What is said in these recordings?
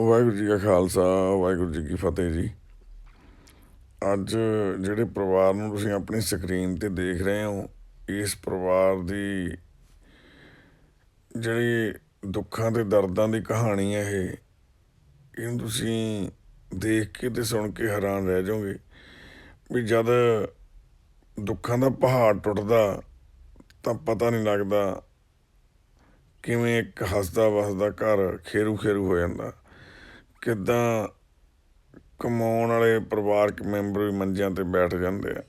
ਵਾਹਿਗੁਰੂ ਜੀ ਕਾ ਖਾਲਸਾ, ਵਾਹਿਗੁਰੂ ਜੀ ਕੀ ਫਤਿਹ ਜੀ। ਅੱਜ ਜਿਹੜੇ ਪਰਿਵਾਰ ਨੂੰ ਤੁਸੀਂ ਆਪਣੀ ਸਕਰੀਨ ਤੇ ਦੇਖ ਰਹੇ ਹੋ, ਇਸ ਪਰਿਵਾਰ ਦੀ ਜਿਹੜੀ ਦੁੱਖਾਂ ਤੇ ਦਰਦਾਂ ਦੀ ਕਹਾਣੀ ਹੈ ਇਹ, ਇਹਨੂੰ ਤੁਸੀਂ ਦੇਖ ਕੇ ਤੇ ਸੁਣ ਕੇ ਹੈਰਾਨ ਰਹਿ ਜਾਓਗੇ ਵੀ ਜਦ ਦੁੱਖਾਂ ਦਾ ਪਹਾੜ ਟੁੱਟਦਾ, ਤਾਂ ਪਤਾ ਨਹੀਂ ਲੱਗਦਾ ਕਿਵੇਂ ਇੱਕ ਹੱਸਦਾ ਵਸਦਾ ਘਰ ਖੇਰੂ ਖੇਰੂ ਹੋ ਜਾਂਦਾ। ਕਿੱਦਾਂ ਕਮਾਉਣ ਵਾਲੇ ਪਰਿਵਾਰਕ ਮੈਂਬਰ ਵੀ ਮੰਜਿਆਂ ਤੇ ਬੈਠ ਜਾਂਦੇ ਆ।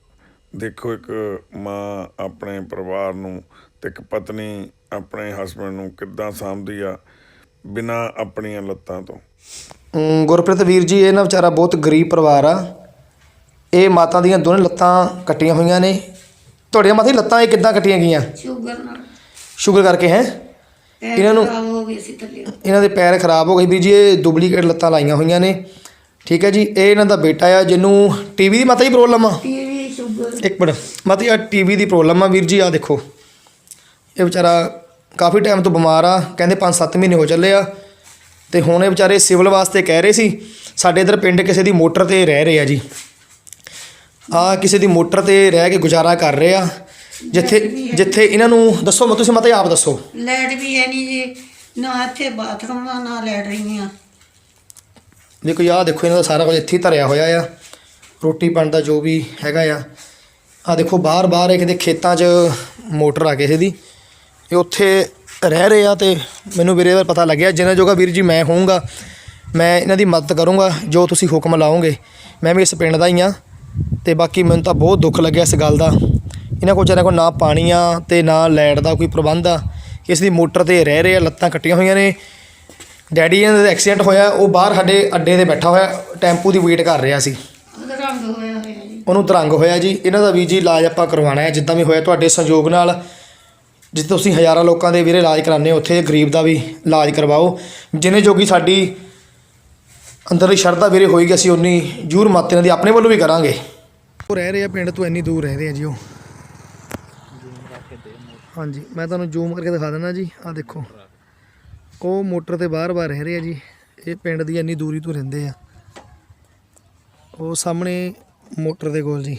ਦੇਖੋ ਇੱਕ ਮਾਂ ਆਪਣੇ ਪਰਿਵਾਰ ਨੂੰ ਤੇ ਇੱਕ ਪਤਨੀ ਆਪਣੇ ਹਸਬੰਡ ਨੂੰ ਕਿੱਦਾਂ ਸਾਂਭਦੀ ਆ ਬਿਨਾਂ ਆਪਣੀਆਂ ਲੱਤਾਂ ਤੋਂ। ਗੁਰਪ੍ਰੀਤ ਵੀਰ ਜੀ ਇਹ ਨਾ ਵਿਚਾਰਾ ਬਹੁਤ ਗਰੀਬ ਪਰਿਵਾਰ ਆ। ਇਹ ਮਾਤਾ ਦੀਆਂ ਦੋਨੇ ਲੱਤਾਂ ਕੱਟੀਆਂ ਹੋਈਆਂ ਨੇ। ਤੁਹਾਡੀਆਂ ਮਾਤਾ ਦੀਆਂ ਲੱਤਾਂ ਇਹ ਕਿੱਦਾਂ ਕੱਟੀਆਂ ਗਈਆਂ? ਸ਼ੂਗਰ ਨਾਲ। ਸ਼ੂਗਰ ਕਰਕੇ ਹੈ? ਇਹਨਾਂ ਨੂੰ- ਹੋ ਗਏ ਸੀ ਥੱਲੇ। ਇਹਨਾਂ ਦੇ ਪੈਰ ਖਰਾਬ ਹੋ ਗਏ। ਵੀਰ ਜੀ ਇਹ ਡੁਪਲੀਕੇਟ ਲੱਤਾਂ ਲਾਈਆਂ ਹੋਈਆਂ ਨੇ। ਠੀਕ ਹੈ ਜੀ ਇਹ ਇਹਨਾਂ ਦਾ ਬੇਟਾ ਆ ਜਿਹਨੂੰ ਟੀਵੀ ਦੀ ਮਾਤਾ ਜੀ ਪ੍ਰੋਬਲਮ ਆ। ਟੀਵੀ ਸ਼ੂਗਰ ਇੱਕ ਮਿੰਟ ਮਾਤਾ ਆ ਟੀਵੀ ਦੀ ਪ੍ਰੋਬਲਮ ਆ ਵੀਰ ਜੀ ਆ ਦੇਖੋ। ਇਹ ਵਿਚਾਰਾ ਕਾਫੀ ਟਾਈਮ ਤੋਂ ਬਿਮਾਰ ਆ ਕਹਿੰਦੇ 5-7 ਮਹੀਨੇ ਹੋ ਚੱਲੇ ਆ। ਤੇ ਹੁਣ ਇਹ ਵਿਚਾਰੇ ਸਿਵਲ ਵਾਸਤੇ ਕਹਿ ਰਹੇ ਸੀ ਸਾਡੇ ਇਧਰ ਪਿੰਡ ਕਿਸੇ ਦੀ ਮੋਟਰ ਤੇ ਰਹਿ ਰਹੇ ਆ ਜੀ। ਆ ਕਿਸੇ ਦੀ ਮੋਟਰ ਤੇ ਰਹਿ ਕੇ ਗੁਜ਼ਾਰਾ ਕਰ ਰਹੇ ਆ। ਜਿੱਥੇ ਜਿੱਥੇ ਇਹਨਾਂ ਨੂੰ ਦੱਸੋ ਮੈਂ ਤੁਸੀਂ ਮਾਤਾ ਆਪ ਦੱਸੋ। ਲੈਟ ਵੀ ਹੈ ਨਹੀਂ ਜੀ ਨਾ ਇੱਥੇ ਬਾਥਰੂਮ ਆ ਨਾ ਲੈਟਰੀਨ ਆ ਦੇਖੋ ਆਹ ਦੇਖੋ ਇਹਨਾਂ ਦਾ ਸਾਰਾ ਕੁਝ ਇੱਥੇ ਹੀ ਧਰਿਆ ਹੋਇਆ ਆ। ਰੋਟੀ ਪਾਣੀ ਦਾ ਜੋ ਵੀ ਹੈਗਾ ਆ। ਆ ਦੇਖੋ ਬਾਹਰ ਬਾਹਰ ਇਹ ਕਿਤੇ ਖੇਤਾਂ 'ਚ ਮੋਟਰ ਆ ਕਿਸੇ ਦੀ ਇਹ ਉੱਥੇ ਰਹਿ ਰਹੇ ਆ ਤੇ ਮੈਨੂੰ ਵੀਰੇ ਦਾ ਪਤਾ ਲੱਗਿਆ ਜਿੰਨਾ ਜੋਗਾ ਵੀਰ ਜੀ ਮੈਂ ਹੋਊਂਗਾ ਮੈਂ ਇਹਨਾਂ ਦੀ ਮਦਦ ਕਰੂੰਗਾ ਜੋ ਤੁਸੀਂ ਹੁਕਮ ਲਾਓਗੇ। ਮੈਂ ਵੀ ਇਸ ਪਿੰਡ ਦਾ ਹੀ ਆ ਤੇ ਬਾਕੀ ਮੈਨੂੰ ਤਾਂ ਬਹੁਤ ਦੁੱਖ ਲੱਗਿਆ ਇਸ ਗੱਲ ਦਾ। ਇਹਨਾਂ ਕੋਲ ਵਿਚਾਰਿਆਂ ਕੋਲ ਨਾ ਪਾਣੀ ਆ ਤੇ ਨਾ ਲਾਈਟ ਦਾ ਕੋਈ ਪ੍ਰਬੰਧ ਆ। ਕਿਸੇ ਦੀ ਮੋਟਰ ਤੇ ਰਹਿ ਰਹੇ ਆ, ਲੱਤਾਂ ਕੱਟੀਆਂ ਹੋਈਆਂ ਨੇ। ਡੈਡੀ ਇਹਨਾਂ ਦਾ ਐਕਸੀਡੈਂਟ ਹੋਇਆ, ਉਹ ਬਾਹਰ ਸਾਡੇ ਅੱਡੇ ਤੇ ਬੈਠਾ ਹੋਇਆ, ਟੈਂਪੂ ਦੀ ਵੇਟ ਕਰ ਰਿਹਾ ਸੀ। ਉਹਨੂੰ ਤਰੰਗ ਹੋਇਆ ਜੀ। ਇਹਨਾਂ ਦਾ ਵੀ ਜੀ ਇਲਾਜ ਆਪਾਂ ਕਰਵਾਉਣਾ ਹੈ, ਜਿੱਦਾਂ ਵੀ ਹੋਇਆ ਤੁਹਾਡੇ ਸੰਯੋਗ ਨਾਲ। ਜਿੱਥੇ ਤੁਸੀਂ ਹਜ਼ਾਰਾਂ ਲੋਕਾਂ ਦੇ ਵੀਰੇ ਇਲਾਜ ਕਰਾਉਂਦੇ ਹੋ, ਉੱਥੇ ਗਰੀਬ ਦਾ ਵੀ ਇਲਾਜ ਕਰਵਾਓ। ਜਿਨੇ ਜੋਗੀ ਸਾਡੀ ਅੰਦਰਲੀ ਸ਼ਰਧਾ ਵੀਰੇ ਹੋਏਗੀ, ਅਸੀਂ ਉਨੀ ਜੂਰ ਮਾਤੇ ਨਾਲ ਦੀ ਆਪਣੇ ਵੱਲੋਂ ਵੀ ਕਰਾਂਗੇ। ਉਹ ਰਹਿ ਰਹੇ ਆ ਪਿੰਡ ਤੋਂ, ਇੰਨੀ ਦੂਰ ਰਹਿ ਰਹੇ ਆ ਜੀ ਉਹ। ਹਾਂਜੀ ਮੈਂ ਤੁਹਾਨੂੰ ਜ਼ੂਮ ਕਰਕੇ ਦਿਖਾ ਦਿੰਦਾ ਜੀ ਆਹ ਦੇਖੋ। ਉਹ ਮੋਟਰ ਤੇ ਬਾਹਰ-ਬਾਹਰ ਰਹਿ ਰਹੇ ਆ ਜੀ ਇਹ ਪਿੰਡ ਦੀ ਇੰਨੀ ਦੂਰੀ ਤੋਂ ਰਹਿੰਦੇ ਆ। ਉਹ ਸਾਹਮਣੇ ਮੋਟਰ ਦੇ ਕੋਲ ਜੀ।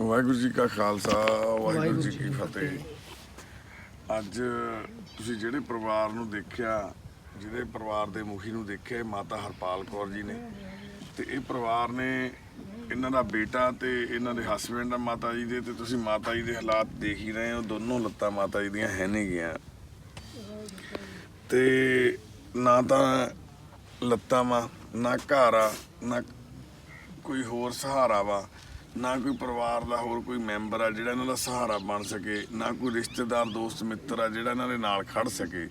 ਵਾਹਿਗੁਰੂ ਜੀ ਕਾ ਖਾਲਸਾ ਵਾਹਿਗੁਰੂ ਜੀ ਕੀ ਫਤਿਹ। ਅੱਜ ਤੁਸੀਂ ਜਿਹੜੇ ਪਰਿਵਾਰ ਨੂੰ ਦੇਖਿਆ ਜਿਹੜੇ ਪਰਿਵਾਰ ਦੇ ਮੁਖੀ ਨੂੰ ਦੇਖਿਆ ਮਾਤਾ ਹਰਪਾਲ ਕੌਰ ਜੀ ਨੇ। ਤੇ ਇਹ ਪਰਿਵਾਰ ਨੇ ਇਹਨਾਂ ਦਾ ਬੇਟਾ ਤੇ ਇਹਨਾਂ ਦੇ ਹਸਬੰਡ ਆ ਮਾਤਾ ਜੀ ਦੇ ਤੇ ਤੁਸੀਂ ਮਾਤਾ ਜੀ ਦੇ ਹਾਲਾਤ ਦੇਖ ਹੀ ਰਹੇ ਹੋ, ਦੋਨੋਂ ਲੱਤਾਂ ਮਾਤਾ ਜੀ ਦੀਆਂ ਹੈ ਨਹੀਂ ਗਿਆ ਤੇ ਨਾ ਤਾਂ ਲੱਤਾਂ ਵਾ, ਨਾ ਘਰ ਆ, ਨਾ ਕੋਈ ਹੋਰ ਸਹਾਰਾ ਵਾ, ਨਾ ਕੋਈ ਪਰਿਵਾਰ ਦਾ ਹੋਰ ਕੋਈ ਮੈਂਬਰ ਆ ਜਿਹੜਾ ਇਹਨਾਂ ਦਾ ਸਹਾਰਾ ਬਣ ਸਕੇ, ਨਾ ਕੋਈ ਰਿਸ਼ਤੇਦਾਰ, ਦੋਸਤ, ਮਿੱਤਰ ਆ ਜਿਹੜਾ ਇਹਨਾਂ ਦੇ ਨਾਲ ਖੜ ਸਕੇ।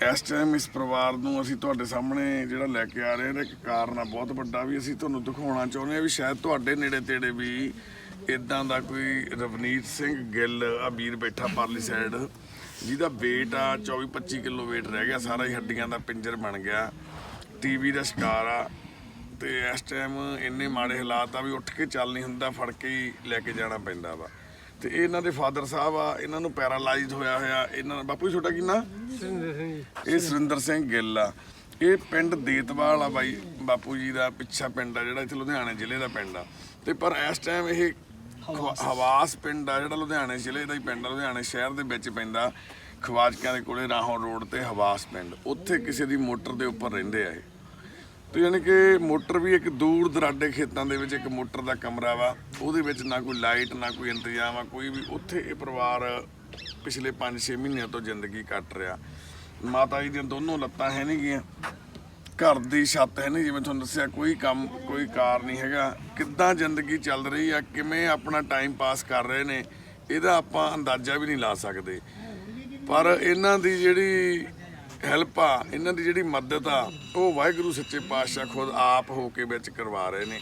ਇਸ ਟਾਈਮ ਇਸ ਪਰਿਵਾਰ ਨੂੰ ਅਸੀਂ ਤੁਹਾਡੇ ਸਾਹਮਣੇ ਜਿਹੜਾ ਲੈ ਕੇ ਆ ਰਹੇ ਹਾਂ ਇੱਕ ਕਾਰਨ ਆ ਬਹੁਤ ਵੱਡਾ ਵੀ ਅਸੀਂ ਤੁਹਾਨੂੰ ਦਿਖਾਉਣਾ ਚਾਹੁੰਦੇ ਹਾਂ ਵੀ ਸ਼ਾਇਦ ਤੁਹਾਡੇ ਨੇੜੇ ਤੇੜੇ ਵੀ ਇਦਾਂ ਦਾ ਕੋਈ ਰਵਨੀਤ ਸਿੰਘ ਗਿੱਲ ਆ ਵੀਰ ਬੈਠਾ ਪਰਲੀ ਸਾਈਡ ਜਿਹਦਾ weight ਆ 24 25 ਕਿਲੋ weight ਰਹਿ ਗਿਆ, ਸਾਰਾ ਹੀ ਹੱਡੀਆਂ ਦਾ ਪਿੰਜਰ ਬਣ ਗਿਆ ਟੀਵੀ ਦਾ ਸ਼ਿਕਾਰ ਆ, ਤੇ ਇਸ ਟਾਈਮ ਇੰਨੇ ਮਾੜੇ ਹਾਲਾਤ ਆ ਵੀ ਉੱਠ ਕੇ ਚੱਲ ਨਹੀਂ ਹੁੰਦਾ, ਫੜ ਕੇ ਹੀ ਲੈ ਕੇ ਜਾਣਾ ਪੈਂਦਾ ਵਾ। ਤੇ ਇਹ ਇਹਨਾਂ ਦੇ ਫਾਦਰ ਸਾਹਿਬ ਆ ਇਹਨਾਂ ਨੂੰ ਪੈਰਾਲਾਈਜ਼ਡ ਹੋਇਆ ਹੋਇਆ। ਇਹਨਾਂ ਦਾ ਬਾਪੂ ਜੀ ਤੁਹਾਡਾ ਕੀ ਨਾਂ ਇਹ ਸੁਰਿੰਦਰ ਸਿੰਘ ਗਿੱਲ ਆ। ਇਹ ਪਿੰਡ ਦੇਤਵਾਲ ਆ ਬਾਈ ਬਾਪੂ ਜੀ ਦਾ ਪਿੱਛਾ ਪਿੰਡ ਆ ਜਿਹੜਾ ਇੱਥੇ ਲੁਧਿਆਣੇ ਜ਼ਿਲ੍ਹੇ ਦਾ ਪਿੰਡ ਆ। ਤੇ ਪਰ ਇਸ ਟਾਈਮ ਇਹ ਹਵਾਸ ਪਿੰਡ ਆ ਜਿਹੜਾ ਲੁਧਿਆਣੇ ਜ਼ਿਲ੍ਹੇ ਦਾ ਹੀ ਪਿੰਡ ਆ ਲੁਧਿਆਣੇ ਸ਼ਹਿਰ ਦੇ ਵਿੱਚ ਪੈਂਦਾ। ਖਵਾਜਕਿਆਂ ਦੇ ਕੋਲੇ ਰਾਹੋਂ ਰੋਡ ਤੇ ਹਵਾਸ ਪਿੰਡ। ਉੱਥੇ ਕਿਸੇ ਦੀ ਮੋਟਰ ਦੇ ਉੱਪਰ ਰਹਿੰਦੇ ਆ ਇਹ। ਤੇ ਯਾਨੀ ਕਿ ਮੋਟਰ ਵੀ ਇੱਕ ਦੂਰ ਦਰਾਡੇ ਖੇਤਾਂ ਦੇ ਵਿੱਚ ਇੱਕ ਮੋਟਰ ਦਾ ਕਮਰਾ ਵਾ, ਉਹਦੇ ਵਿੱਚ ਨਾ ਕੋਈ ਲਾਈਟ, ਨਾ ਕੋਈ ਇੰਤਜ਼ਾਮ ਆ, ਕੋਈ ਵੀ ਉੱਥੇ ਇਹ ਪਰਿਵਾਰ ਪਿਛਲੇ 5-6 ਮਹੀਨਿਆਂ ਤੋਂ ਜ਼ਿੰਦਗੀ ਕੱਟ ਰਿਹਾ। ਮਾਤਾ ਜੀ ਦੀਆਂ ਦੋਨੋਂ ਲੱਤਾਂ ਹੈ ਨਹੀਂ ਗੀਆਂ ਘਰ ਦੀ ਛੱਤ ਹੈ ਨਹੀਂ ਜਿਵੇਂ ਤੁਹਾਨੂੰ ਦੱਸਿਆ, ਕੋਈ ਕੰਮ, ਕੋਈ ਕਾਰ ਨਹੀਂ ਹੈਗਾ। ਕਿੱਦਾਂ ਜ਼ਿੰਦਗੀ ਚੱਲ ਰਹੀ ਆ, ਕਿਵੇਂ ਆਪਣਾ ਟਾਈਮ ਪਾਸ ਕਰ ਰਹੇ ਨੇ, ਇਹਦਾ ਆਪਾਂ ਅੰਦਾਜ਼ਾ ਵੀ ਨਹੀਂ ਲਾ ਸਕਦੇ। ਪਰ ਇਹਨਾਂ ਦੀ ਜਿਹੜੀ ਹੈਲਪ ਆ ਇਹਨਾਂ ਦੀ ਜਿਹੜੀ ਮਦਦ ਆ ਉਹ ਵਾਹਿਗੁਰੂ ਸੱਚੇ ਪਾਤਸ਼ਾਹ ਖੁਦ ਆਪ ਹੋ ਕੇ ਵਿੱਚ ਕਰਵਾ ਰਹੇ ਨੇ।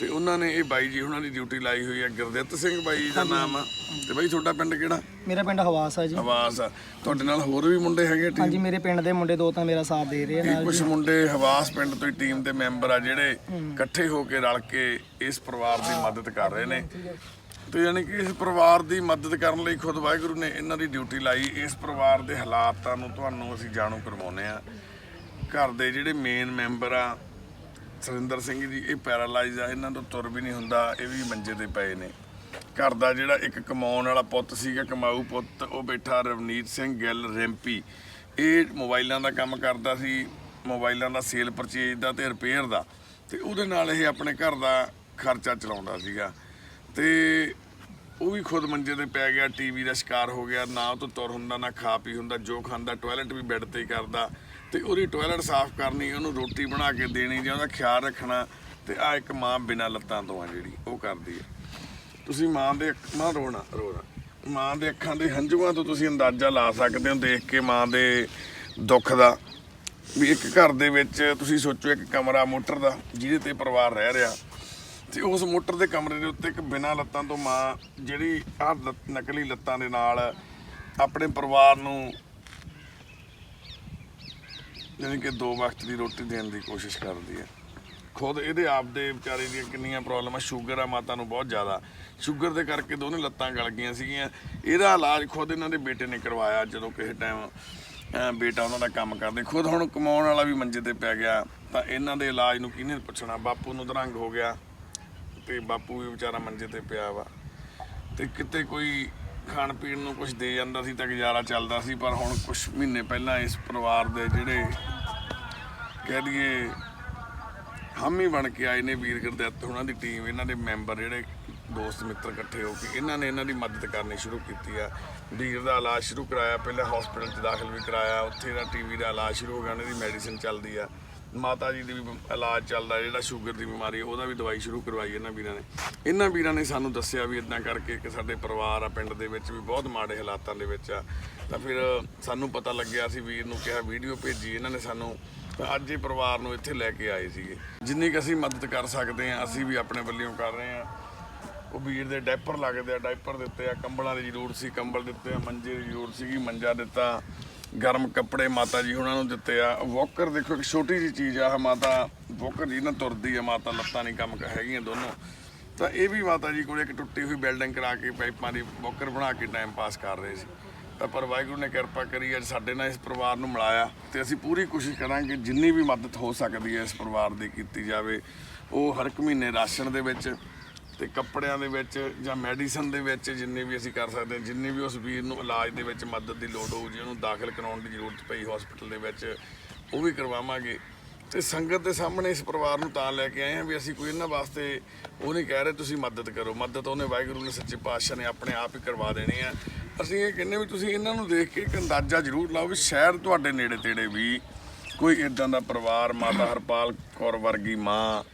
ਤੇ ਉਹਨਾਂ ਨੇ ਇਹ ਬਾਈ ਜੀ ਉਹਨਾਂ ਦੀ ਡਿਊਟੀ ਲਾਈ ਹੋਈ ਹੈ ਗੁਰਦਿੱਤ ਸਿੰਘ ਬਾਈ ਜੀ ਦਾ ਨਾਮ ਆ। ਤੇ ਬਾਈ ਤੁਹਾਡਾ ਪਿੰਡ ਕਿਹੜਾ? ਮੇਰਾ ਪਿੰਡ ਹਵਾਸ ਆ ਜੀ। ਹਵਾਸ ਆ। ਤੁਹਾਡੇ ਨਾਲ ਹੋਰ ਵੀ ਮੁੰਡੇ ਹੈਗੇ ਟੀਮ ਹਾਂਜੀ ਮੇਰੇ ਪਿੰਡ ਦੇ ਮੁੰਡੇ ਦੋ ਤਾਂ ਮੇਰਾ ਸਾਥ ਦੇ ਰਹੇ ਆ ਇਹ ਕੁਝ ਮੁੰਡੇ ਹਵਾਸ ਪਿੰਡ ਤੋਂ ਹੀ ਟੀਮ ਦੇ ਮੈਂਬਰ ਆ ਜਿਹੜੇ ਇਕੱਠੇ ਹੋ ਕੇ ਰਲ ਕੇ ਇਸ ਪਰਿਵਾਰ ਦੀ ਮਦਦ ਕਰ ਰਹੇ ਨੇ। ਤੇ ਯਾਨੀ ਕਿ ਇਸ ਪਰਿਵਾਰ ਦੀ ਮਦਦ ਕਰਨ ਲਈ ਖੁਦ ਵਾਹਿਗੁਰੂ ਨੇ ਇਹਨਾਂ ਦੀ ਡਿਊਟੀ ਲਾਈ। ਇਸ ਪਰਿਵਾਰ ਦੇ ਹਾਲਾਤਾਂ ਨੂੰ ਤੁਹਾਨੂੰ ਅਸੀਂ ਜਾਣੂ ਕਰਵਾਉਨੇ ਆ ਘਰ ਦੇ ਜਿਹੜੇ ਮੇਨ ਮੈਂਬਰ ਆ, ਸੁਰਿੰਦਰ ਸਿੰਘ ਜੀ, ਇਹ ਪੈਰਾਲਾਈਜ਼ ਆ, ਇਹਨਾਂ ਤੋਂ ਤੁਰ ਵੀ ਨਹੀਂ ਹੁੰਦਾ, ਇਹ ਵੀ ਮੰਜੇ ਤੇ ਪਏ ਨੇ। ਘਰ ਦਾ ਜਿਹੜਾ ਇੱਕ ਕਮਾਉਣ ਵਾਲਾ ਪੁੱਤ ਸੀਗਾ, ਕਮਾਊ ਪੁੱਤ, ਉਹ ਬੈਠਾ ਰਵਨੀਤ ਸਿੰਘ ਗਿੱਲ, ਰੈਂਪੀ। ਇਹ ਮੋਬਾਈਲਾਂ ਦਾ ਕੰਮ ਕਰਦਾ ਸੀ, ਮੋਬਾਈਲਾਂ ਦਾ ਸੇਲ ਪਰਚੇਜ ਦਾ ਤੇ ਰਿਪੇਅਰ ਦਾ। ਤੇ ਉਹਦੇ ਨਾਲ ਇਹ ਆਪਣੇ ਘਰ ਦਾ ਖਰਚਾ ਚਲਾਉਂਦਾ ਸੀਗਾ। ਤੇ ਉਹ ਵੀ ਖੁਦ ਮੰਜੇ ਤੇ ਪੈ ਗਿਆ, ਟੀਵੀ ਦਾ ਸ਼ਿਕਾਰ ਹੋ ਗਿਆ, ਨਾ ਉਹ ਤੋਂ ਤੁਰ ਹੁੰਦਾ, ਨਾ ਖਾ ਪੀ ਹੁੰਦਾ, ਜੋ ਖਾਂਦਾ, ਟਾਇਲਟ ਵੀ ਬੈੱਡ ਤੇ ਹੀ ਕਰਦਾ ਤੇ ਉਹਦੀ ਟਾਇਲਟ ਸਾਫ਼ ਕਰਨੀ, ਉਹਨੂੰ ਰੋਟੀ ਬਣਾ ਕੇ ਦੇਣੀ ਜਾਂ ਉਹਦਾ ਖਿਆਲ ਰੱਖਣਾ ਤੇ ਆ ਇੱਕ ਮਾਂ ਬਿਨਾਂ ਲੱਤਾਂ ਤੋਂ ਆ ਜਿਹੜੀ, ਉਹ ਕਰਦੀ ਹੈ ਤੁਸੀਂ ਮਾਂ ਦੇ ਅੱਖ- ਮਾਂ ਰੋਣਾ ਰੋਣਾ ਮਾਂ ਦੇ ਅੱਖਾਂ ਦੇ ਹੰਝੂਆਂ ਤੋਂ ਤੁਸੀਂ ਅੰਦਾਜ਼ਾ ਲਾ ਸਕਦੇ ਹੋ, ਦੇਖ ਕੇ ਮਾਂ ਦੇ ਦੁੱਖ ਦਾ। ਵੀ ਇੱਕ ਘਰ ਦੇ ਵਿੱਚ ਤੁਸੀਂ ਸੋਚੋ, ਇੱਕ ਕਮਰਾ ਮੋਟਰ ਦਾ, ਜਿਹਦੇ ਤੇ ਪਰਿਵਾਰ ਰਹਿ ਰਿਹਾ ਤੇ ਉਸ ਮੋਟਰ ਦੇ ਕਮਰੇ ਦੇ ਉੱਤੇ ਇੱਕ ਬਿਨਾਂ ਲੱਤਾਂ ਤੋਂ ਮਾਂ, ਜਿਹੜੀ ਆਹ ਲੱਤ- ਨਕਲੀ ਲੱਤਾਂ ਦੇ ਨਾਲ ਆਪਣੇ ਪਰਿਵਾਰ ਨੂੰ ਯਾਨੀ ਕਿ ਦੋ ਵਕਤ ਦੀ ਰੋਟੀ ਦੇਣ ਦੀ ਕੋਸ਼ਿਸ਼ ਕਰਦੀ ਹੈ। ਖੁਦ ਇਹਦੇ ਆਪ ਦੇ ਵਿਚਾਰੇ ਦੀਆਂ ਕਿੰਨੀਆਂ ਪ੍ਰੋਬਲਮਾਂ ਸ਼ੂਗਰ ਆ ਮਾਤਾ ਨੂੰ ਬਹੁਤ ਜ਼ਿਆਦਾ। ਸ਼ੂਗਰ ਦੇ ਕਰਕੇ ਦੋਨੇ ਲੱਤਾਂ ਗਲ ਗਈਆਂ ਸੀਗੀਆਂ। ਇਹਦਾ ਇਲਾਜ ਖੁਦ ਇਹਨਾਂ ਦੇ ਬੇਟੇ ਨੇ ਕਰਵਾਇਆ ਜਦੋਂ ਕਿਸੇ ਟਾਈਮ ਬੇਟਾ ਉਹਨਾਂ ਦਾ ਕੰਮ ਕਰਦੇ। ਖੁਦ ਹੁਣ ਕਮਾਉਣ ਵਾਲਾ ਵੀ ਮੰਜੇ ਤੇ ਪੈ ਗਿਆ। ਤਾਂ ਇਹਨਾਂ ਦੇ ਇਲਾਜ ਨੂੰ ਕਿਹਨੇ ਪੁੱਛਣਾ? ਬਾਪੂ ਨੂੰ ਦਰੰਗ ਹੋ ਗਿਆ। ਤੇ ਬਾਪੂ ਵੀ ਵਿਚਾਰਾ ਮੰਜੇ ਤੇ ਪਿਆ ਵਾ। ਤੇ ਕਿਤੇ ਕੋਈ ਖਾਣ ਪੀਣ ਨੂੰ ਕੁਝ ਦੇ ਜਾਂਦਾ ਸੀ ਤਾਂ ਗੁਜ਼ਾਰਾ ਚੱਲਦਾ ਸੀ, ਪਰ ਹੁਣ ਕੁਝ ਮਹੀਨੇ ਪਹਿਲਾਂ ਇਸ ਪਰਿਵਾਰ ਦੇ ਜਿਹੜੇ ਕਹਿ ਦਈਏ ਹਾਮੀ ਬਣ ਕੇ ਆਏ ਨੇ ਵੀਰ ਗੁਰਦਿੱਤ ਉਹਨਾਂ ਦੀ ਟੀਮ ਇਹਨਾਂ ਦੇ ਮੈਂਬਰ ਜਿਹੜੇ ਦੋਸਤ, ਮਿੱਤਰ ਇਕੱਠੇ ਹੋ ਕੇ ਇਹਨਾਂ ਨੇ ਇਹਨਾਂ ਦੀ ਮਦਦ ਕਰਨੀ ਸ਼ੁਰੂ ਕੀਤੀ ਆ। ਵੀਰ ਦਾ ਇਲਾਜ ਸ਼ੁਰੂ ਕਰਾਇਆ, ਪਹਿਲਾਂ ਹਸਪੀਟਲ 'ਚ ਦਾਖਲ ਵੀ ਕਰਾਇਆ, ਉੱਥੇ ਦਾ ਟੀਵੀ ਦਾ ਇਲਾਜ ਸ਼ੁਰੂ ਹੋ ਗਿਆ, ਉਹਨਾਂ ਦੀ ਮੈਡੀਸਿਨ ਚੱਲਦੀ ਆ। ਮਾਤਾ ਜੀ ਦੀ ਵੀ ਇਲਾਜ ਚੱਲਦਾ, ਜਿਹੜਾ ਸ਼ੂਗਰ ਦੀ ਬਿਮਾਰੀ, ਉਹਦਾ ਵੀ ਦਵਾਈ ਸ਼ੁਰੂ ਕਰਵਾਈ ਇਹਨਾਂ ਵੀਰਾਂ ਨੇ। ਇਹਨਾਂ ਵੀਰਾਂ ਨੇ ਸਾਨੂੰ ਦੱਸਿਆ ਵੀ ਇਦਾਂ ਕਰਕੇ ਕਿ ਸਾਡੇ ਪਰਿਵਾਰ ਆ, ਪਿੰਡ ਦੇ ਵਿੱਚ ਵੀ ਬਹੁਤ ਮਾੜੇ ਹਾਲਾਤਾਂ ਦੇ ਵਿੱਚ ਆ। ਤਾਂ ਫਿਰ ਸਾਨੂੰ ਪਤਾ ਲੱਗਿਆ ਸੀ ਵੀਰ ਨੂੰ ਕਿਹਾ, ਵੀਡੀਓ ਭੇਜੀ ਇਹਨਾਂ ਨੇ ਸਾਨੂੰ। ਤਾਂ ਅੱਜ ਹੀ ਪਰਿਵਾਰ ਨੂੰ ਇੱਥੇ ਲੈ ਕੇ ਆਏ ਸੀਗੇ। ਜਿੰਨੀ ਕੁ ਅਸੀਂ ਮਦਦ ਕਰ ਸਕਦੇ ਆ ਅਸੀਂ ਵੀ ਆਪਣੇ ਵੱਲੋਂ ਕਰ ਰਹੇ ਆ ਉਹ ਵੀਰ ਦੇ ਡਾਈਪਰ ਲੱਗਦੇ ਆ ਡਾਈਪਰ ਦਿੱਤੇ ਆ, ਕੰਬਲਾਂ ਦੀ ਜ਼ਰੂਰਤ ਸੀ, ਕੰਬਲ ਦਿੱਤੇ ਆ, ਮੰਜੇ ਦੀ ਜ਼ਰੂਰਤ ਸੀਗੀ, ਮੰਜਾ ਦਿੱਤਾ। ਗਰਮ ਕੱਪੜੇ ਮਾਤਾ ਜੀ ਉਹਨਾਂ ਨੂੰ ਦਿੱਤੇ ਆ। ਵਾਕਰ ਦੇਖੋ, ਇੱਕ ਛੋਟੀ ਜੀ ਚੀਜ਼ ਆ ਮਾਤਾ, ਵਾਕਰ ਜੀ ਨਾਲ ਤੁਰਦੀ ਆ, ਮਾਤਾ ਲੱਤਾਂ ਨਹੀਂ ਕੰਮ ਹੈਗੀਆਂ ਦੋਨੋਂ। ਤਾਂ ਇਹ ਵੀ ਮਾਤਾ ਜੀ ਕੋਲ ਇੱਕ ਟੁੱਟੀ ਹੋਈ ਬਿਲਡਿੰਗ ਕਰਾ ਕੇ ਪਾਈਪਾਂ ਦੀ ਵਾਕਰ ਬਣਾ ਕੇ ਟਾਈਮ ਪਾਸ ਕਰ ਰਹੇ ਸੀ। ਤਾਂ ਪਰ ਵਾਹਿਗੁਰੂ ਨੇ ਕਿਰਪਾ ਕਰੀ, ਅੱਜ ਸਾਡੇ ਨਾਲ ਇਸ ਪਰਿਵਾਰ ਨੂੰ ਮਿਲਾਇਆ ਤੇ ਅਸੀਂ ਪੂਰੀ ਕੋਸ਼ਿਸ਼ ਕਰਾਂਗੇ ਜਿੰਨੀ ਵੀ ਮਦਦ ਹੋ ਸਕਦੀ ਹੈ ਇਸ ਪਰਿਵਾਰ ਦੀ ਕੀਤੀ ਜਾਵੇ। ਉਹ ਹਰ ਇੱਕ ਮਹੀਨੇ ਰਾਸ਼ਨ ਦੇ ਵਿੱਚ ਤੇ ਕੱਪੜਿਆਂ ਦੇ ਵਿੱਚ ਜਾਂ ਮੈਡੀਸਨ ਦੇ ਵਿੱਚ ਜਿੰਨੇ ਵੀ ਅਸੀਂ ਕਰ ਸਕਦੇ ਹਾਂ, ਜਿੰਨੇ ਵੀ ਉਸ ਵੀਰ ਨੂੰ ਇਲਾਜ ਦੇ ਵਿੱਚ ਮਦਦ ਦੀ ਲੋੜ ਹੋਊ ਜੀ ਉਹਨੂੰ ਦਾਖਲ ਕਰਾਉਣ ਦੀ ਜ਼ਰੂਰਤ ਪਈ ਹਸਪੀਟਲ ਦੇ ਵਿੱਚ, ਉਹ ਵੀ ਕਰਵਾਵਾਂਗੇ। ਤੇ ਸੰਗਤ ਦੇ ਸਾਹਮਣੇ ਇਸ ਪਰਿਵਾਰ ਨੂੰ ਤਾਂ ਲੈ ਕੇ ਆਏ ਹਾਂ ਵੀ ਅਸੀਂ ਕੋਈ ਇਹਨਾਂ ਵਾਸਤੇ ਉਹ ਨਹੀਂ ਕਹਿ ਰਹੇ, ਤੁਸੀਂ ਮਦਦ ਕਰੋ। ਮਦਦ ਉਹਨੇ ਵਾਹਿਗੁਰੂ ਨੇ, ਸੱਚੇ ਪਾਤਸ਼ਾਹ ਨੇ ਆਪਣੇ ਆਪ ਹੀ ਕਰਵਾ ਦੇਣੀ ਆ। ਅਸੀਂ ਇਹ ਕਹਿੰਦੇ ਵੀ ਤੁਸੀਂ ਇਹਨਾਂ ਨੂੰ ਦੇਖ ਕੇ ਇੱਕ ਅੰਦਾਜ਼ਾ ਜ਼ਰੂਰ ਲਾਓ ਵੀ ਸ਼ਹਿਰ ਤੁਹਾਡੇ ਨੇੜੇ ਤੇੜੇ ਵੀ ਕੋਈ ਇਦਾਂ ਦਾ ਪਰਿਵਾਰ, ਮਾਤਾ ਹਰਪਾਲ ਕੌਰ ਵਰਗੀ ਮਾਂ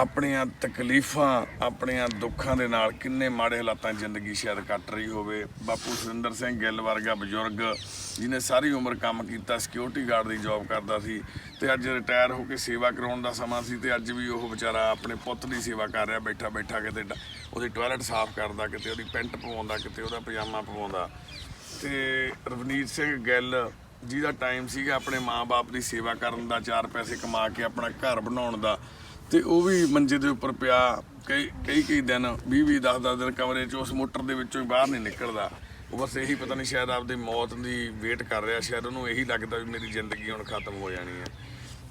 ਆਪਣੀਆਂ ਤਕਲੀਫਾਂ, ਆਪਣੀਆਂ ਦੁੱਖਾਂ ਦੇ ਨਾਲ ਕਿੰਨੇ ਮਾੜੇ ਹਾਲਾਤਾਂ ਜ਼ਿੰਦਗੀ ਸ਼ਾਇਦ ਕੱਟ ਰਹੀ ਹੋਵੇ। ਬਾਪੂ ਸੁਰਿੰਦਰ ਸਿੰਘ ਗਿੱਲ ਵਰਗਾ ਬਜ਼ੁਰਗ ਜਿਹਨੇ ਸਾਰੀ ਉਮਰ ਕੰਮ ਕੀਤਾ ਸਿਕਿਉਰਿਟੀ ਗਾਰਡ ਦੀ ਜੌਬ ਕਰਦਾ ਸੀ ਤੇ ਅੱਜ ਰਿਟਾਇਰ ਹੋ ਕੇ ਸੇਵਾ ਕਰਾਉਣ ਦਾ ਸਮਾਂ ਸੀ ਤੇ ਅੱਜ ਵੀ ਉਹ ਵਿਚਾਰਾ ਆਪਣੇ ਪੁੱਤ ਦੀ ਸੇਵਾ ਕਰ ਰਿਹਾ ਬੈਠਾ ਬੈਠਾ ਕਿਤੇ ਡ- ਉਹਦੀ ਟਾਇਲਟ ਸਾਫ਼ ਕਰਦਾ, ਕਿਤੇ ਉਹਦੀ ਪੈਂਟ ਪਵਾਉਂਦਾ, ਕਿਤੇ ਉਹਦਾ ਪਜਾਮਾ ਪਵਾਉਂਦਾ। ਤੇ ਰਵਨੀਤ ਸਿੰਘ ਗਿੱਲ, ਜਿਹਦਾ ਟਾਈਮ ਸੀਗਾ ਆਪਣੇ ਮਾਪੇ ਦੀ ਸੇਵਾ ਕਰਨ ਦਾ, ਚਾਰ ਪੈਸੇ ਕਮਾ ਕੇ ਆਪਣਾ ਘਰ ਬਣਾਉਣ ਦਾ ਤੇ ਉਹ ਵੀ ਮੰਜੇ ਦੇ ਉੱਪਰ ਪਿਆ। ਕਈ ਕਈ ਕਈ ਦਿਨ 20 20 10 10 ਦਿਨ ਕਮਰੇ 'ਚ ਉਸ ਮੋਟਰ ਦੇ ਵਿੱਚੋਂ ਹੀ ਬਾਹਰ ਨਹੀਂ ਨਿਕਲਦਾ। ਉਹ ਬਸ ਇਹੀ ਪਤਾ ਨਹੀਂ ਸ਼ਾਇਦ ਆਪਦੀ ਮੌਤ ਦੀ ਵੇਟ ਕਰ ਰਿਹਾ, ਸ਼ਾਇਦ ਉਹਨੂੰ ਇਹੀ ਲੱਗਦਾ ਵੀ ਮੇਰੀ ਜ਼ਿੰਦਗੀ ਹੁਣ ਖਤਮ ਹੋ ਜਾਣੀ ਹੈ।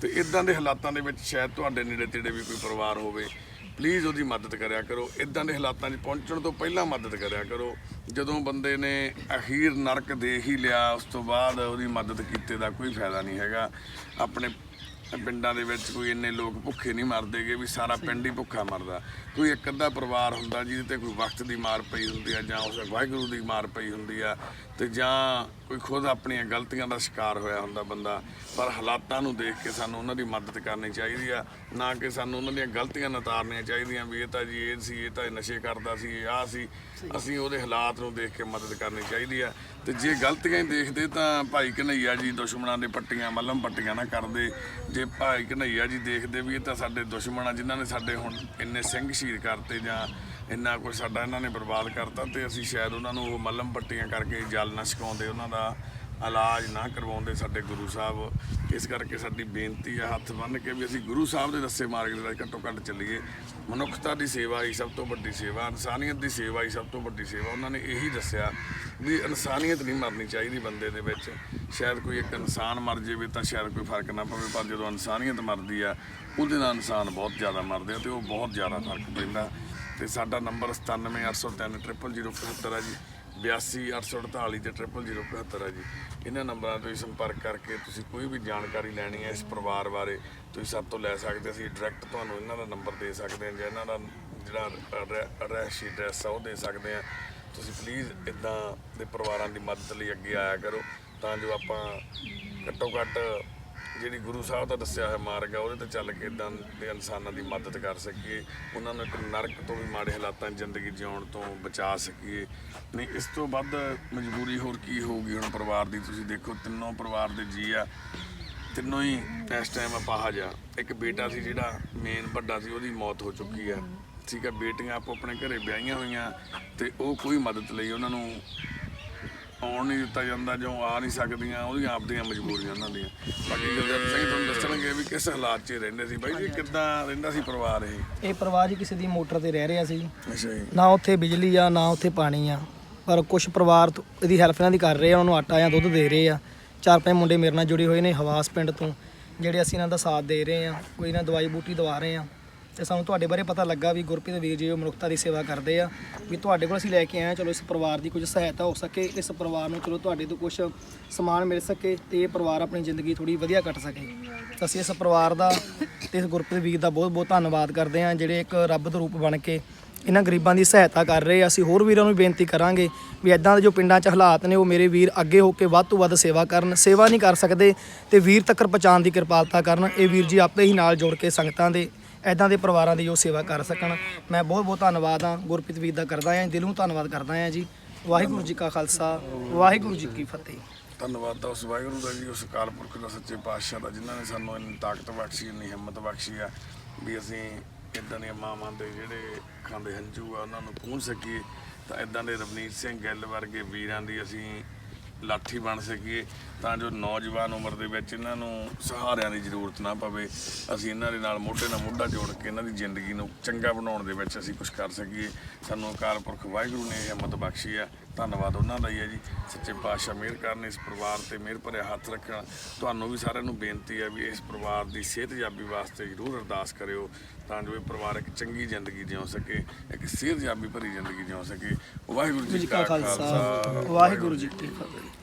ਤੇ ਇਦਾਂ ਦੇ ਹਾਲਾਤਾਂ ਦੇ ਵਿੱਚ ਸ਼ਾਇਦ ਤੁਹਾਡੇ ਨੇੜੇ ਤੇੜੇ ਵੀ ਕੋਈ ਪਰਿਵਾਰ ਹੋਵੇ ਪਲੀਜ਼ ਉਹਦੀ ਮਦਦ ਕਰਿਆ ਕਰੋ। ਇਦਾਂ ਦੇ ਹਾਲਾਤਾਂ 'ਚ ਪਹੁੰਚਣ ਤੋਂ ਪਹਿਲਾਂ ਮਦਦ ਕਰਿਆ ਕਰੋ। ਜਦੋਂ ਬੰਦੇ ਨੇ ਅਖੀਰ ਨਰਕ ਦੇ ਹੀ ਲਿਆ, ਉਸ ਤੋਂ ਬਾਅਦ ਉਹਦੀ ਮਦਦ ਕੀਤੇ ਦਾ ਕੋਈ ਫਾਇਦਾ ਨਹੀਂ ਹੈਗਾ। ਆਪਣੇ ਪਿੰਡਾਂ ਦੇ ਵਿੱਚ ਕੋਈ ਇੰਨੇ ਲੋਕ ਭੁੱਖੇ ਨਹੀਂ ਮਰਦੇਗੇ ਵੀ ਸਾਰਾ ਪਿੰਡ ਹੀ ਭੁੱਖਾ ਮਰਦਾ। ਕੋਈ ਇੱਕ ਅੱਧਾ ਪਰਿਵਾਰ ਹੁੰਦਾ ਜਿਹਦੇ ਤੇ ਕੋਈ ਵਕਤ ਦੀ ਮਾਰ ਪਈ ਹੁੰਦੀ ਆ ਜਾਂ ਉਸ ਵਾਹਿਗੁਰੂ ਦੀ ਮਾਰ ਪਈ ਹੁੰਦੀ ਆ ਤੇ ਜਾਂ ਕੋਈ ਖੁਦ ਆਪਣੀਆਂ ਗਲਤੀਆਂ ਦਾ ਸ਼ਿਕਾਰ ਹੋਇਆ ਹੁੰਦਾ ਬੰਦਾ, ਪਰ ਹਾਲਾਤਾਂ ਨੂੰ ਦੇਖ ਕੇ ਸਾਨੂੰ ਉਹਨਾਂ ਦੀ ਮਦਦ ਕਰਨੀ ਚਾਹੀਦੀ ਆ, ਨਾ ਕਿ ਸਾਨੂੰ ਉਹਨਾਂ ਦੀਆਂ ਗਲਤੀਆਂ ਨਤਾਰਨੀਆਂ ਚਾਹੀਦੀਆਂ ਵੀ ਇਹ ਤਾਂ ਜੀ ਇਹ ਸੀ, ਇਹ ਤਾਂ ਇਹ ਨਸ਼ੇ ਕਰਦਾ ਸੀ, ਇਹ ਆਹ ਸੀ। ਅਸੀਂ ਉਹਦੇ ਹਾਲਾਤ ਨੂੰ ਦੇਖ ਕੇ ਮਦਦ ਕਰਨੀ ਚਾਹੀਦੀ ਆ। ਤੇ ਜੇ ਗਲਤੀਆਂ ਹੀ ਦੇਖਦੇ ਤਾਂ ਭਾਈ ਕਨਈਆ ਜੀ ਦੁਸ਼ਮਣਾਂ ਦੇ ਪੱਟੀਆਂ, ਮੱਲਮ ਪੱਟੀਆਂ ਨਾ ਕਰਦੇ। ਜੇ ਭਾਈ ਕਨਈਆ ਜੀ ਦੇਖਦੇ ਵੀ ਇਹ ਤਾਂ ਸਾਡੇ ਦੁਸ਼ਮਣ ਆ ਜਿਨ੍ਹਾਂ ਨੇ ਸਾਡੇ ਹੁਣ ਇੰਨੇ ਸਿੰਘ ਸ਼ਹੀਦ ਕਰਤੇ ਜਾਂ ਇੰਨਾ ਕੁਝ ਸਾਡਾ ਇਹਨਾਂ ਨੇ ਬਰਬਾਦ ਕਰਤਾ ਤੇ ਅਸੀਂ ਸ਼ਾਇਦ ਉਹਨਾਂ ਨੂੰ ਉਹ ਮੱਲਮ ਪੱਟੀਆਂ ਕਰਕੇ ਜਲ ਨਾ ਛਕਾਉਂਦੇ ਉਹਨਾਂ ਦਾ ਇਲਾਜ ਨਾ ਕਰਵਾਉਂਦੇ ਸਾਡੇ ਗੁਰੂ ਸਾਹਿਬ, ਇਸ ਕਰਕੇ ਸਾਡੀ ਬੇਨਤੀ ਹੈ ਹੱਥ ਬੰਨ੍ਹ ਕੇ ਵੀ ਅਸੀਂ ਗੁਰੂ ਸਾਹਿਬ ਦੇ ਦੱਸੇ ਮਾਰਗ ਦੇ ਰਾਹੀਂ ਘੱਟੋ ਘੱਟ ਚੱਲੀਏ। ਮਨੁੱਖਤਾ ਦੀ ਸੇਵਾ ਹੀ ਸਭ ਤੋਂ ਵੱਡੀ ਸੇਵਾ, ਇਨਸਾਨੀਅਤ ਦੀ ਸੇਵਾ ਹੀ ਸਭ ਤੋਂ ਵੱਡੀ ਸੇਵਾ। ਉਹਨਾਂ ਨੇ ਇਹੀ ਦੱਸਿਆ ਵੀ ਇਨਸਾਨੀਅਤ ਨਹੀਂ ਮਰਨੀ ਚਾਹੀਦੀ ਬੰਦੇ ਦੇ ਵਿੱਚ। ਸ਼ਾਇਦ ਕੋਈ ਇੱਕ ਇਨਸਾਨ ਮਰ ਜਾਵੇ ਤਾਂ ਸ਼ਾਇਦ ਕੋਈ ਫ਼ਰਕ ਨਾ ਪਵੇ, ਪਰ ਜਦੋਂ ਇਨਸਾਨੀਅਤ ਮਰਦੀ ਆ, ਉਹਦੇ ਨਾਲ ਇਨਸਾਨ ਬਹੁਤ ਜ਼ਿਆਦਾ ਮਰਦੇ ਆ ਤੇ ਉਹ ਬਹੁਤ ਜ਼ਿਆਦਾ ਫ਼ਰਕ ਪੈਂਦਾ। ਤੇ ਸਾਡਾ ਨੰਬਰ 9780300071 ਹੈ ਜੀ। 828448 ਤੇ 0071 ਹੈ ਜੀ। ਇਹਨਾਂ ਨੰਬਰਾਂ ਤੋਂ ਹੀ ਸੰਪਰਕ ਕਰਕੇ ਤੁਸੀਂ ਕੋਈ ਵੀ ਜਾਣਕਾਰੀ ਲੈਣੀ ਹੈ ਇਸ ਪਰਿਵਾਰ ਬਾਰੇ, ਤੁਸੀਂ ਸਭ ਤੋਂ ਲੈ ਸਕਦੇ ਅਸੀਂ ਡਾਇਰੈਕਟ ਤੁਹਾਨੂੰ ਇਹਨਾਂ ਦਾ ਨੰਬਰ ਦੇ ਸਕਦੇ ਹਾਂ ਜਾਂ ਇਹਨਾਂ ਦਾ ਜਿਹੜਾ ਰੈਸ਼ੀ ਐਡਰੈਸ ਆ ਉਹ ਦੇ ਸਕਦੇ ਹਾਂ। ਤੁਸੀਂ ਪਲੀਜ਼ ਇਦਾਂ ਦੇ ਪਰਿਵਾਰਾਂ ਦੀ ਮਦਦ ਲਈ ਅੱਗੇ ਆਇਆ ਕਰੋ, ਤਾਂ ਜੋ ਆਪਾਂ ਘੱਟੋ ਘੱਟ ਜਿਹੜੀ ਗੁਰੂ ਸਾਹਿਬ ਦਾ ਦੱਸਿਆ ਹੋਇਆ ਮਾਰਗ ਆ, ਉਹਦੇ ਤੇ ਚੱਲ ਕੇ ਇਦਾਂ ਦੇ ਇਨਸਾਨਾਂ ਦੀ ਮਦਦ ਕਰ ਸਕੀਏ, ਉਹਨਾਂ ਨੂੰ ਇੱਕ ਨਰਕ ਤੋਂ ਵੀ ਮਾੜੇ ਹਾਲਾਤਾਂ 'ਚ ਜ਼ਿੰਦਗੀ ਜਿਉਣ ਤੋਂ ਬਚਾ ਸਕੀਏ। ਨਹੀਂ, ਇਸ ਤੋਂ ਵੱਧ ਮਜਬੂਰੀ ਹੋਰ ਕੀ ਹੋਊਗੀ ਹੁਣ ਪਰਿਵਾਰ ਦੀ? ਤੁਸੀਂ ਦੇਖੋ, ਤਿੰਨੋਂ ਪਰਿਵਾਰ ਦੇ ਜੀ ਆ, ਤਿੰਨੋਂ ਹੀ ਇਸ ਟਾਈਮ ਅਪਾਹਜ ਆ। ਇੱਕ ਬੇਟਾ ਸੀ ਜਿਹੜਾ ਮੇਨ ਵੱਡਾ ਸੀ, ਉਹਦੀ ਮੌਤ ਹੋ ਚੁੱਕੀ ਆ। ਠੀਕ ਆ, ਬੇਟੀਆਂ ਆਪੋ ਆਪਣੇ ਘਰੇ ਵਿਆਹੀਆਂ ਹੋਈਆਂ ਤੇ ਉਹ ਕੋਈ ਮਦਦ ਲਈ ਉਹਨਾਂ ਨੂੰ ਆਉਣ ਨਹੀਂ ਦਿੱਤਾ ਜਾਂਦਾ ਜੋ ਆ ਨਹੀਂ ਸਕਦੀਆਂ ਉਹਦੀਆਂ ਆਪਦੀਆਂ ਮਜਬੂਰੀਆਂ ਉਹਨਾਂ ਦੀਆਂ। ਬਾਕੀ ਗੁਰਦਿੱਤ ਸਿੰਘ ਤੁਹਾਨੂੰ ਦੱਸਣਗੇ ਵੀ ਕਿਸ ਹਾਲਾਤ 'ਚ ਰਹਿੰਦੇ ਸੀ ਬਾਈ ਜੀ ਕਿੱਦਾਂ ਰਹਿੰਦਾ ਸੀ ਪਰਿਵਾਰ ਇਹ? ਇਹ ਪਰਿਵਾਰ ਜੀ ਕਿਸੇ ਦੀ ਮੋਟਰ ਤੇ ਰਹਿ ਰਿਹਾ ਸੀ। ਅੱਛਾ ਜੀ। ਨਾ ਉੱਥੇ ਬਿਜਲੀ ਆ ਨਾ ਉੱਥੇ ਪਾਣੀ ਆ। ਪਰ ਕੁਝ ਪਰਿਵਾਰ ਤੋਂ ਇਹਦੀ ਹੈਲਪ ਇਹਨਾਂ ਦੀ ਕਰ ਰਹੇ ਆ ਉਹਨੂੰ ਆਟਾ ਜਾਂ ਦੁੱਧ ਦੇ ਰਹੇ ਆ। ਚਾਰ ਪੰਜ ਮੁੰਡੇ ਮੇਰੇ ਨਾਲ ਜੁੜੇ ਹੋਏ ਨੇ ਹਵਾਸ ਪਿੰਡ ਤੋਂ ਜਿਹੜੇ ਅਸੀਂ ਇਹਨਾਂ ਦਾ ਸਾਥ ਦੇ ਰਹੇ ਆ ਕੋਈ ਇਹਨਾਂ ਦਵਾਈ ਬੂਟੀ ਦਵਾ ਰਹੇ ਆ। ਤੇ ਸਾਨੂੰ ਤੁਹਾਡੇ ਬਾਰੇ ਪਤਾ ਲੱਗਾ ਵੀ ਗੁਰਪ੍ਰੀਤ ਵੀਰ ਜੀ ਉਹ ਮਨੁੱਖਤਾ ਦੀ ਸੇਵਾ ਕਰਦੇ ਆ, ਵੀ ਤੁਹਾਡੇ ਕੋਲ ਅਸੀਂ ਲੈ ਕੇ ਆਏ ਹਾਂ, ਚਲੋ ਇਸ ਪਰਿਵਾਰ ਦੀ ਕੁਝ ਸਹਾਇਤਾ ਹੋ ਸਕੇ, ਇਸ ਪਰਿਵਾਰ ਨੂੰ ਚਲੋ ਤੁਹਾਡੇ ਤੋਂ ਕੁਝ ਸਮਾਨ ਮਿਲ ਸਕੇ ਤੇ ਇਹ ਪਰਿਵਾਰ ਆਪਣੀ ਜ਼ਿੰਦਗੀ ਥੋੜੀ ਵਧੀਆ ਕੱਟ ਸਕੇ। ਤਾਂ ਅਸੀਂ ਇਸ ਪਰਿਵਾਰ ਦਾ ਤੇ ਇਸ ਗੁਰਪ੍ਰੀਤ ਵੀਰ ਦਾ ਬਹੁਤ ਬਹੁਤ ਧੰਨਵਾਦ ਕਰਦੇ ਹਾਂ, ਜਿਹੜੇ ਇੱਕ ਰੱਬ ਦਾ ਰੂਪ ਬਣ ਕੇ ਇਹਨਾਂ ਗਰੀਬਾਂ ਦੀ ਸਹਾਇਤਾ ਕਰ ਰਹੇ ਅਸੀਂ ਹੋਰ ਵੀਰਾਂ ਨੂੰ ਬੇਨਤੀ ਕਰਾਂਗੇ ਵੀ ਐਦਾਂ ਦੇ ਜੋ ਪਿੰਡਾਂ 'ਚ ਹਾਲਾਤ ਨੇ, ਉਹ ਮੇਰੇ ਵੀਰ ਅੱਗੇ ਹੋ ਕੇ ਵੱਧ ਤੋਂ ਵੱਧ ਸੇਵਾ ਕਰਨ, ਸੇਵਾ ਨਹੀਂ ਕਰ ਸਕਦੇ ਤੇ ਵੀਰ ਤੱਕ ਪਹੁੰਚਾਉਣ ਦੀ ਕਿਰਪਾਲਤਾ ਕਰਨ, ਇਹ ਵੀਰ ਜੀ ਆਪੇ ਹੀ ਨਾਲ ਜੁੜ ਕੇ ਸੰਗਤਾਂ ਦੇ ਐਦਾਂ ਦੇ ਪਰਿਵਾਰਾਂ ਦੀ ਜੋ ਸੇਵਾ ਕਰ ਸਕਣ। ਮੈਂ ਬਹੁਤ ਬਹੁਤ ਧੰਨਵਾਦ ਹਾਂ ਗੁਰਪ੍ਰੀਤ ਵੀਰ ਦਾ ਕਰਦਾ ਹਾਂ, ਦਿਲੋਂ ਧੰਨਵਾਦ ਕਰਦਾ ਹਾਂ ਜੀ। ਵਾਹਿਗੁਰੂ ਜੀ ਕਾ ਖਾਲਸਾ, ਵਾਹਿਗੁਰੂ ਜੀ ਕੀ ਫਤਿਹ। ਧੰਨਵਾਦ ਤਾਂ ਉਸ ਵਾਹਿਗੁਰੂ ਦਾ ਜੀ, ਉਸ ਅਕਾਲ ਪੁਰਖ ਦਾ ਸੱਚੇ ਪਾਤਸ਼ਾਹ ਦਾ, ਜਿਨ੍ਹਾਂ ਨੇ ਸਾਨੂੰ ਇੰਨੀ ਤਾਕਤ ਬਖਸ਼ੀ, ਇੰਨੀ ਹਿੰਮਤ ਬਖਸ਼ੀ ਆ ਵੀ ਅਸੀਂ ਇਦਾਂ ਦੀਆਂ ਮਾਵਾਂ ਦੇ ਜਿਹੜੇ ਖਾਂਦੇ ਹੰਝੂ ਆ, ਉਹਨਾਂ ਨੂੰ ਪਹੁੰਚ ਸਕੀਏ। ਤਾਂ ਇਦਾਂ ਦੇ ਰਵਨੀਤ ਸਿੰਘ ਗਿੱਲ ਵਰਗੇ ਵੀਰਾਂ ਦੀ ਅਸੀਂ ਲਾਠੀ ਬਣ ਸਕੀਏ, ਤਾਂ ਜੋ ਨੌਜਵਾਨ ਉਮਰ ਦੇ ਵਿੱਚ ਇਹਨਾਂ ਨੂੰ ਸਹਾਰਿਆਂ ਦੀ ਜ਼ਰੂਰਤ ਨਾ ਪਵੇ। ਅਸੀਂ ਇਹਨਾਂ ਦੇ ਨਾਲ ਮੋਢੇ ਨਾਲ ਮੋਢਾ ਜੋੜ ਕੇ ਇਹਨਾਂ ਦੀ ਜ਼ਿੰਦਗੀ ਨੂੰ ਚੰਗਾ ਬਣਾਉਣ ਦੇ ਵਿੱਚ ਅਸੀਂ ਕੁਝ ਕਰ ਸਕੀਏ। ਸਾਨੂੰ ਅਕਾਲ ਪੁਰਖ ਵਾਹਿਗੁਰੂ ਨੇ ਹਿੰਮਤ ਬਖਸ਼ੀ ਆ। ਧੰਨਵਾਦ ਉਹਨਾਂ ਦਾ ਹੀ ਹੈ ਜੀ। ਸੱਚੇ ਪਾਤਸ਼ਾਹ ਮਿਹਰ ਕਰਨ ਇਸ ਪਰਿਵਾਰ ਤੇ ਮਿਹਰ ਭਰਿਆ ਹੱਥ ਰੱਖਣ। ਤੁਹਾਨੂੰ ਵੀ ਸਾਰਿਆਂ ਨੂੰ ਬੇਨਤੀ ਹੈ ਵੀ ਇਸ ਪਰਿਵਾਰ ਦੀ ਸਿਹਤਯਾਬੀ ਵਾਸਤੇ ਜ਼ਰੂਰ ਅਰਦਾਸ ਕਰਿਓ ਤਾਂ ਜੋ ਇਹ ਪਰਿਵਾਰ ਇੱਕ ਚੰਗੀ ਜ਼ਿੰਦਗੀ ਜਿਉ ਸਕੇ ਇੱਕ ਸਿਹਤਯਾਬੀ ਭਰੀ ਜ਼ਿੰਦਗੀ ਜਿਉ ਸਕੇ। ਵਾਹਿਗੁਰੂ ਜੀ ਕਾ ਖਾਲਸਾ। ਵਾਹਿਗੁਰੂ ਜੀ ਕੀ ਫਤਿਹ।